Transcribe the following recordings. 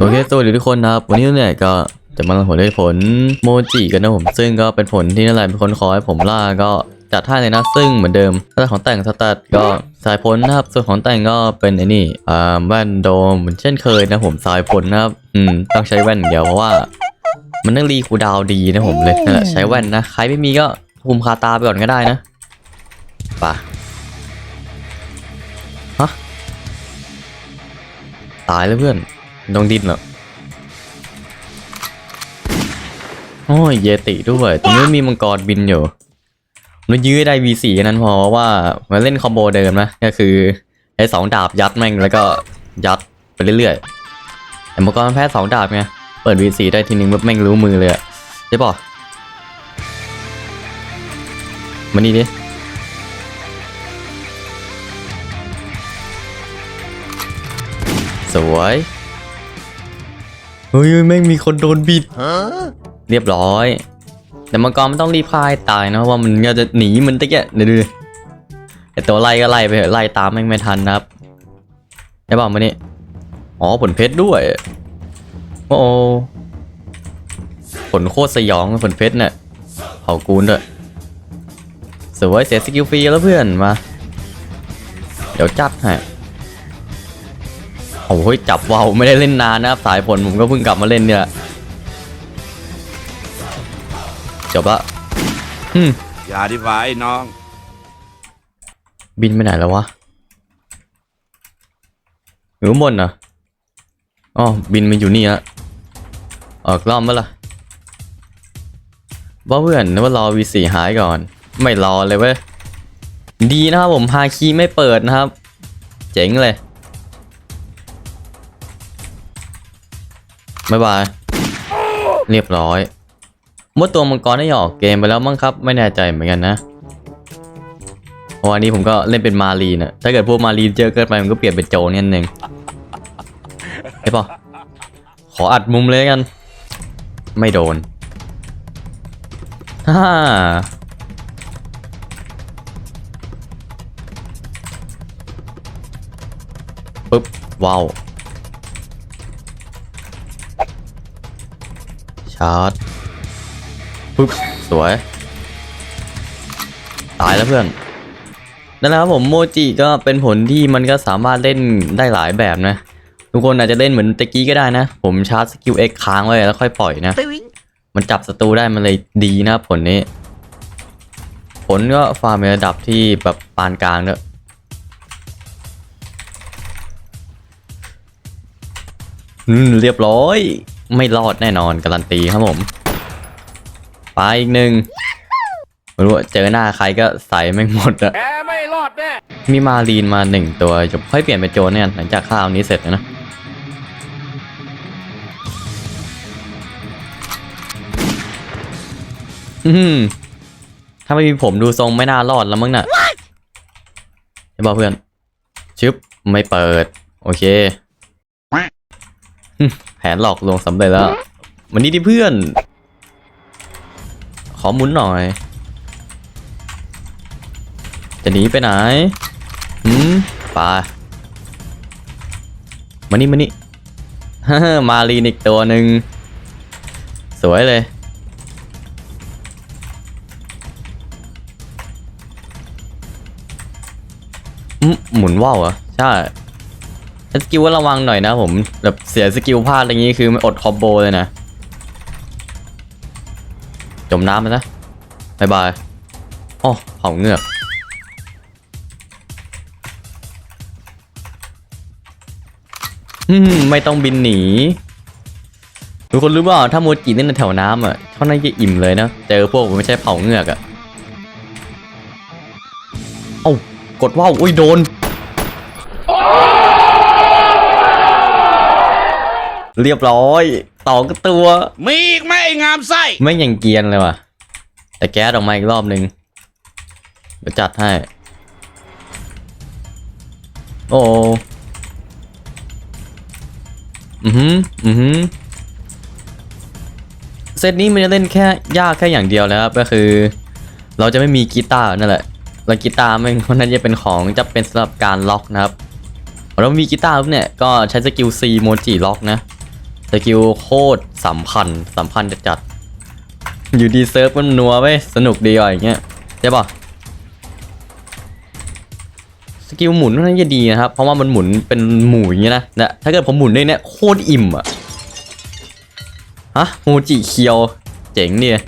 โอเคสวัสดีทุกคนนะครับ วันนี้เนี่ยก็จะมาลองผลได้ผลโมจิกันนะผม ซึ่งก็เป็นผลที่นั่นแหละเป็นคนขอให้ผมล่าก็จัดให้เลยนะซึ่งเหมือนเดิมถ้าของแต่งสแตทก็สายผลนะครับ ส่วนของแต่งก็เป็นไอ้นี่อ่าแว่นโดมเหมือนเช่นเคยนะผมสายผลนะครับอืมต้องใช้แว่นเดียวเพราะว่า มันต้องรีคูดาวดีนะผมเลยนั่นแหละใช้แว่นนะใครไม่มีก็คุมคาตาไปก่อนก็ได้นะป่ะฮะตายแล้วเพื่อน ลงดินเหรอโอ้ยเยติด้วยตรงนี้มีมังกรบินอยู่มันยื้อได้ V4 แค่นั้นพอเพราะว่ามันเล่นคอมโบเดิมนะก็คือไอ้สองดาบยัดแม่งแล้วก็ยัดไปเรื่อยๆแต่มังกรมันแพ้สองดาบไงเปิด V4 ได้ทีนึงปุ๊บแม่งรู้มือเลยอะใช่ป่ะมานี่ดิสวย เฮ้ยแม่งมีคนโดนบิด เรียบร้อย แต่มังกรมันต้องรีบพายตายนะเพราะว่ามันก็จะหนีมันตะเกียเดี๋ยวดูดิไอตัวไล่ก็ไล่ไปเถอะไล่ตามแม่งไม่ทันนะครับได้บอกมานี่อ๋อผลเพชรด้วย โอ้โหผลโคตรสยองผลเพชรเนี่ยเผากูนด้วยสวยเสียสกิลฟรีแล้วเพื่อนมา เดี๋ยวจัดให้ โอ้ยจับว่าวไม่ได้เล่นนานนะครับสายผลผมก็เพิ่งกลับมาเล่นเนี่ยจบละอืมอย่าดีกว่าไอ้น้อง บินไปไหนแล้ววะอยู่ข้างบนเหรออ๋อบินมาอยู่นี่ฮะออกรอบเมื่อล่ะว่าเพื่อนนึกว่ารอ V4 หายก่อน ไม่รอเลยเว้ย ดีนะครับผมฮาคีไม่เปิดนะครับ เจ๋งเลย บ๊ายบาย เรียบร้อย เมื่อตัวมังกรได้ออกเกมไปแล้วมั้งครับ ไม่แน่ใจเหมือนกันนะเพราะวันนี้ผมก็เล่นเป็นมารีนะถ้าเกิดพวกมารีเจอเกินไปผมก็เปลี่ยนเป็นโจเนี่ยนึงไอ้ปอขออัดมุมเลยกัน ไม่โดนฮ่าปึ๊บว้าว ชาร์จปึ๊บสวย ตายแล้วเพื่อนนั่นแหละครับผมโมจิก็เป็นผลที่มันก็สามารถเล่นได้หลายแบบนะ ทุกคนอาจจะเล่นเหมือนตะกี้ก็ได้นะ ผมชาร์จสกิล X ค้างไว้แล้วค่อยปล่อยนะ มันจับศัตรูได้มันเลยดีนะครับผลนี้ ผลก็ฟาร์มในระดับที่แบบปานกลางเนอะอืมเรียบร้อย ไม่รอดแน่นอนการันตีครับผมไปอีกหนึ่งไม่รู้ว่าเจอหน้าใครก็ใส่ไม่งหมดอะแกไม่รอดแน่มีมารีนมาหนึ่งตัวจะค่อยเปลี่ยนเป็นโจรเนี่ยหลังจากข้าวนี้เสร็จนะอืมถ้าไม่มีผมดูทรงไม่น่ารอดแล้วมั้งน่ะใช่ป่ะเพื่อนชึบไม่เปิด โอเคหึ แผนหลอกลวงสำเร็จแล้ว วันนี้ดิเพื่อน ขอหมุนหน่อย จะหนีไปไหนหืมป่ามานี่มานี่มารีนอีกตัวหนึ่ง สวยเลยอืมหมุนว่าวเหรอ ใช่ สกิลว่าระวังหน่อยนะผมแบบเสียสกิลพลาดอะไรอย่างงี้คือมันอดคอมโบเลยนะ จมน้ำไปนะบายบายอ๋อเผาเงือกอืมไม่ต้องบินหนี ทุกคนรู้เปล่าถ้าโมจิเล่นในแถวน้ำอะเขาน่าจะอิ่มเลยนะ เจอพวกไม่ใช่เผาเงือกอะ เอ้ากดว่าวอุ้ยโดน เรียบร้อยต่อก็ตัว มีอีกไหมไอ้งามไส้ไม่งยังเกรียนเลยว่ะ แต่แก๊สออกมาอีกรอบนึงเดี๋ยวจัดให้ โอ้อือหืออือหือเซตนี้มันจะเล่นแค่ยากแค่อย่างเดียวแล้วครับก็คือ เราจะไม่มีกีตาร์นั่นแหละแล้วกีตาร์มันคนนั้นจะเป็นของจะเป็นสำหรับการล็อกนะครับพอเรามีกีตาร์ปุ๊บเนี่ยก็ใช้สกิล C โมจิล็อกนะ สกิลโคตรสำคัญสำคัญจะจัด อยู่ดีเซิร์ฟมันนัวไปสนุกดีอะอย่างเงี้ยใช่ปะสกิลหมุนน่าจะดีนะครับ เพราะว่ามันหมุนเป็นหมู่อย่างเงี้ยนะเนี่ยถ้าเกิดผมหมุนได้เนี่ยโคตรอิ่มอะฮะโมจิเคียว เจ๋งเนี่ย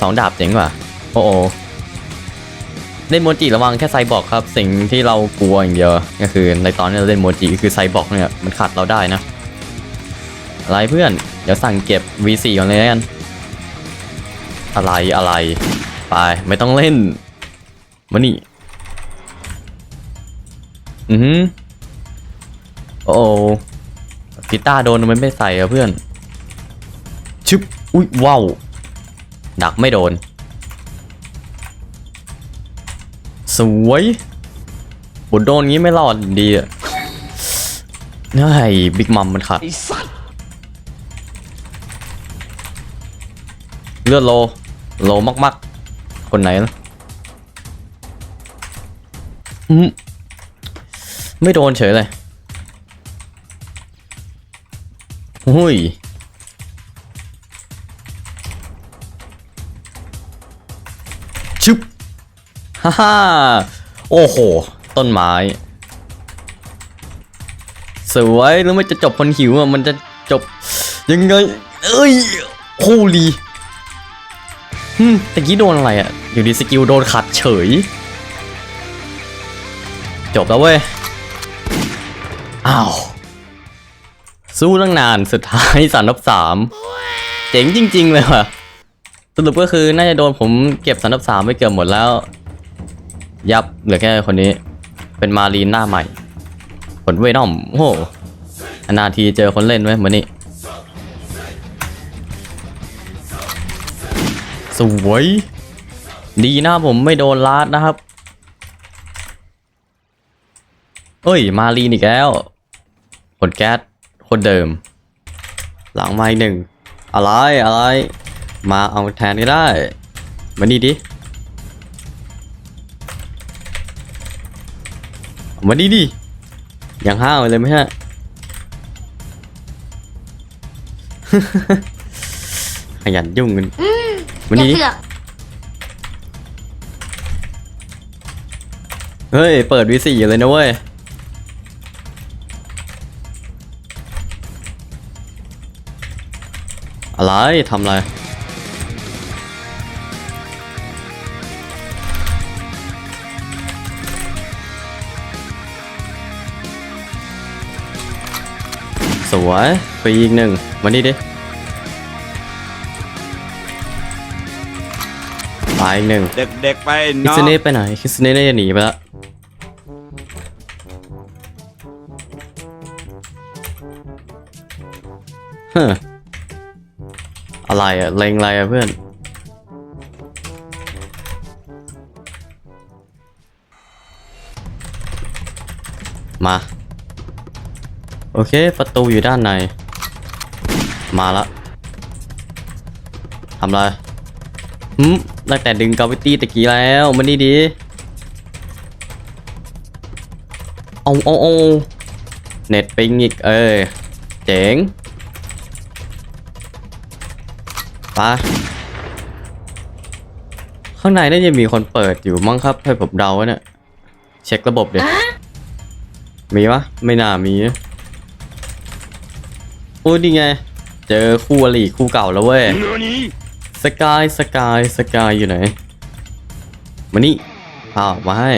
สองดาบเจ๋งกว่าโอ้โอเล่นโมจิระวังแค่ไซบอร์กครับ สิ่งที่เรากลัวอย่างเดียว ก็คือในตอนที่เราเล่นโมจิคือไซบอร์กเนี่ยมันขัดเราได้นะ อะไรเพื่อน เดี๋ยวสั่งเก็บ V4 ก่อนเลยแล้วกัน อะไรอะไร ไป ไม่ต้องเล่น มานี่ อือหือโอ้กีตาร์โดนมันไม่ใส่อะเพื่อน ชึบ อุ้ยว้าว ดักไม่โดน สวยบุดโดนงี้ไม่รอดดีอะเฮ้ยบิ๊กมัมมันขัดไอ้สัต เลือดโล โลมากๆ คนไหนนะอืมไม่โดนเฉยเลยหุ้ยชึบฮ่าฮ่าโอ้โห ต้นไม้ สวยแล้วมันจะจบคนหิวอะ มันจะจบยังไง เอ้ยโคลี ฮึตะกี้โดนอะไรอะ อยู่ดีสกิลโดนขัดเฉย จบแล้วเว้ย อ้าว สู้ตั้งนานสุดท้ายสามนับสามเจ๋งจริง ๆ เลยว่ะ สรุปก็คือน่าจะโดนผมเก็บสามนับสามไปเกือบหมดแล้ว ยับเหลือแค่คนนี้ เป็นมารีนหน้าใหม่ผลเวนอมโอ้โหนาทีเจอคนเล่นไว้เหมือนนี่ สวย ดีนะผมไม่โดนลาดนะครับ เอ้ย มารีนอีกแล้วขนแก๊สคนเดิม หลังไม้หนึ่ง อะไรอะไร มาเอาแทนก็ได้ มานี่ดิ มาดีดิ ยังห้าวเลยไหมฮะขยันยุ่งกัน มาอย่านี่ดิเสือกเฮ้ย เปิดวีสี่เลยนะเว้ย อะไรทำอะไร สวยฟรีอีกหนึ่งมานี่ดิ ไปอีกหนึ่งเด็กๆไปคิน้อสงเน่ไปไหนคิสเน่น่าจะหนีไปแล้วเฮ้ออะไรอะเลงอะไรอะเพื่อน มา โอเค ประตูอยู่ด้านใน มาละทำอะไรหืม ตั้งแต่ดึงกาวิตี้ตะกี้แล้วมันนี่ดีเอาเอาเอาเน็ตปิงอีกเออเจ๋งไปะข้างในน่าจะมีคนเปิดอยู่มั้งครับให้ผมเดาว่าเนี่ยเช็คระบบเดี๋ยวมีปะไม่น่ามีนะโอ้ยนี่ไง เจอคู่อริคู่เก่าแล้วเว้ย สกายสกายสกายอยู่ไหนมานี่พาออกมาให้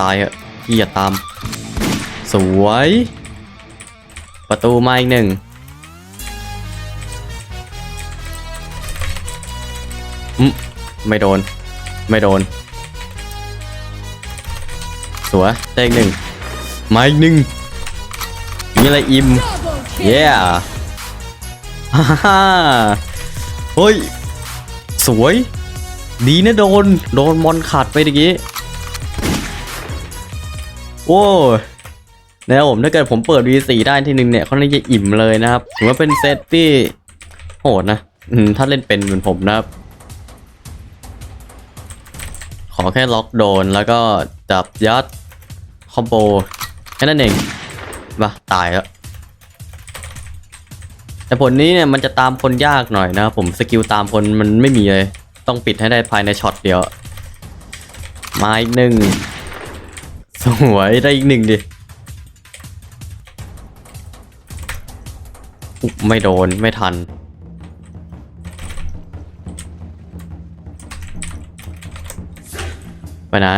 ตายอะพี่อย่าตาม สวย ประตูมาอีกหนึ่งอืมไม่โดน ไม่โดน สวยได้อีกหนึ่งมาอีกหนึ่งมีอะไรอิ่มเย้ ฮ่าฮ่าเฮ้ย สวย ดีนะโดน โดนมอนขาดไปตะกี้ โอ้นะครับผมถ้าเกิดผมเปิด V4 ได้ทีหนึ่งเนี่ยเขาน่าจะอิ่มเลยนะครับถือว่าเป็นเซตที่โหดนะถ้าเล่นเป็นเหมือนผมนะครับ ขอแค่ล็อกโดนแล้วก็จับยัด คอมโบ แค่นั้นเองมาตายแล้ว แต่ผลนี้เนี่ยมันจะตามคนยากหน่อยนะครับผมสกิลตามคนมันไม่มีเลย ต้องปิดให้ได้ภายในช็อตเดียว มาอีกหนึ่งสวยได้อีกหนึ่งดิไม่โดนไม่ทัน ไปไหน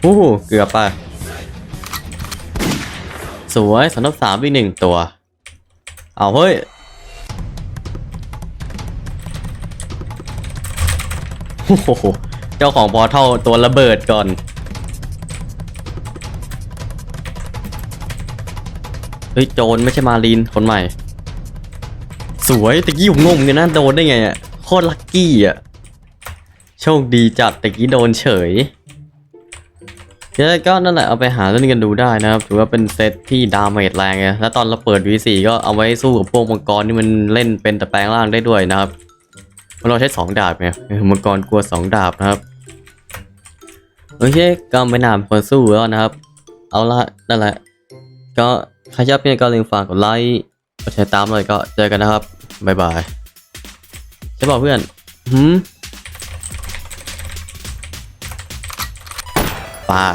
โอ้โหเกือบไป สวยสำหรับสามอีกหนึ่งตัว เอาเฮ้ยโอ้โหเจ้าของพอเท่าตัวระเบิดก่อน เฮ้ย โจรไม่ใช่มารีนคนใหม่ สวยตะกี้ผมงงกันนะโดนได้ไงอะ โคตรลัคกี้อะ โชคดีจัดตะกี้โดนเฉย ก็นั่นแหละเอาไปหาเล่นกันดูได้นะครับถือว่าเป็นเซตที่ดาเมจแรงไงแล้วตอนเราเปิด V4 ก็เอาไว้สู้กับพวกมังกรที่มันเล่นเป็นแต่แปลงร่างได้ด้วยนะครับเราใช้ 2 ดาบไงมังกรกลัว 2 ดาบนะครับโอเคก็ไม่นานคนสู้แล้วนะครับ เอาละนั่นแหละ ก็ใครชอบเนี่ยก็ลืมฝากกดไลค์กดแชร์ตามเลยก็เจอกันนะครับบ๊ายบายใช่ป่ะเพื่อนหืม ป่า